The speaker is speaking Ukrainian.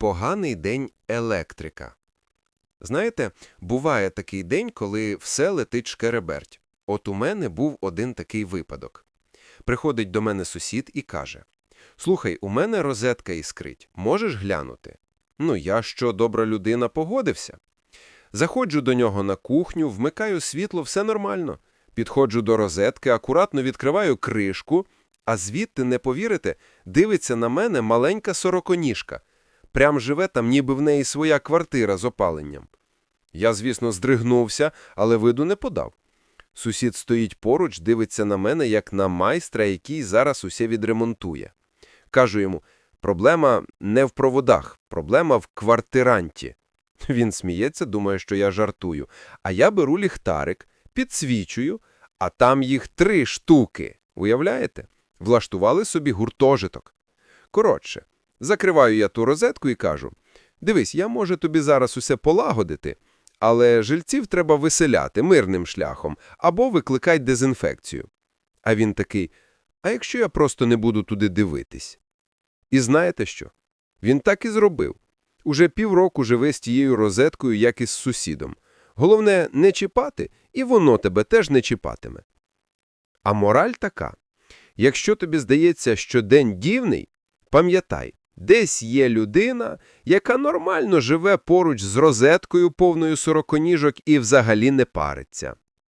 Поганий день електрика. Знаєте, буває такий день, коли все летить шкереберть. От у мене був один такий випадок. Приходить до мене сусід і каже: Слухай, у мене розетка іскрить, можеш глянути? Ну, я що, добра людина, погодився. Заходжу до нього на кухню, вмикаю світло, все нормально. Підходжу до розетки, акуратно відкриваю кришку, а звідти, не повірите, дивиться на мене маленька сороконіжка. Прям живе там, ніби в неї своя квартира з опаленням. Я, звісно, здригнувся, але виду не подав. Сусід стоїть поруч, дивиться на мене, як на майстра, який зараз усе відремонтує. Кажу йому, проблема не в проводах, проблема в квартиранті. Він сміється, думає, що я жартую. А я беру ліхтарик, підсвічую, а там їх три штуки. Уявляєте? Влаштували собі гуртожиток. Коротше, закриваю я ту розетку і кажу: дивись, я можу тобі зараз усе полагодити, але жильців треба виселяти мирним шляхом або викликай дезінфекцію. А він такий: а якщо я просто не буду туди дивитись? І знаєте що? Він так і зробив. Уже півроку живе з тією розеткою, як і з сусідом. Головне, не чіпати, і воно тебе теж не чіпатиме. А мораль така. Якщо тобі здається, що день дівний, пам'ятай, десь є людина, яка нормально живе поруч з розеткою повною сороконіжок і взагалі не париться.